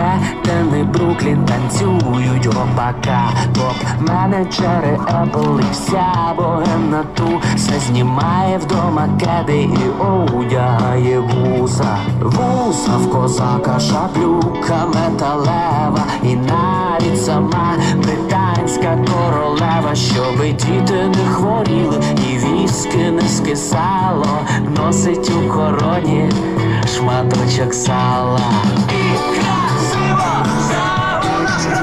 Манхеттен і Бруклін танцюють гопака Топ-менеджери Apple і вся богемна ту. Знімає вдома кеди і одягає вуса. Вуса в козака, шаблюка металева. І навіть сама британська королева Щоби діти не хворіли і віски не скисало. Носить у короні шматочок сала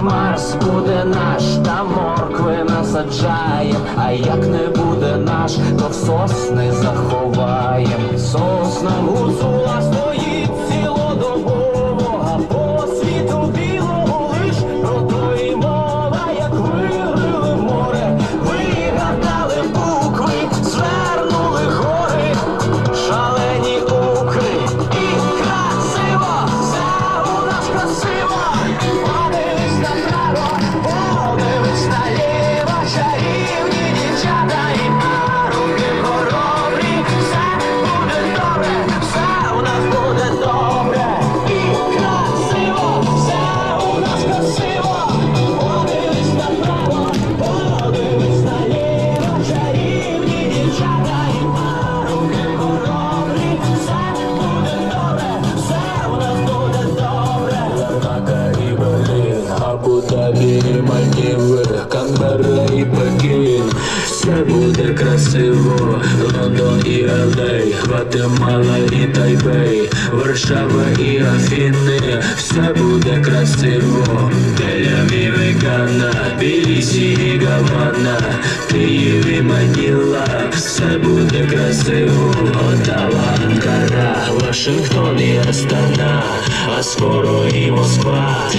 Марс буде наш, та моркви насаджає, А як не буде наш, то в сосни заховаєм. Сосна гуцула стоїть Абу-Дабі і Мальдіви, Канберра і Пекін. Все буде красиво, Лондон і Елей, Гватемала і Тайбей, Варшава і Афіни, все буде красиво, Тель-Авів і Ганна, Білісі і Гавана, Київ і Маніла, все буде красиво, Отава, Анкара, Вашингтон і Астана, скоро і Москва.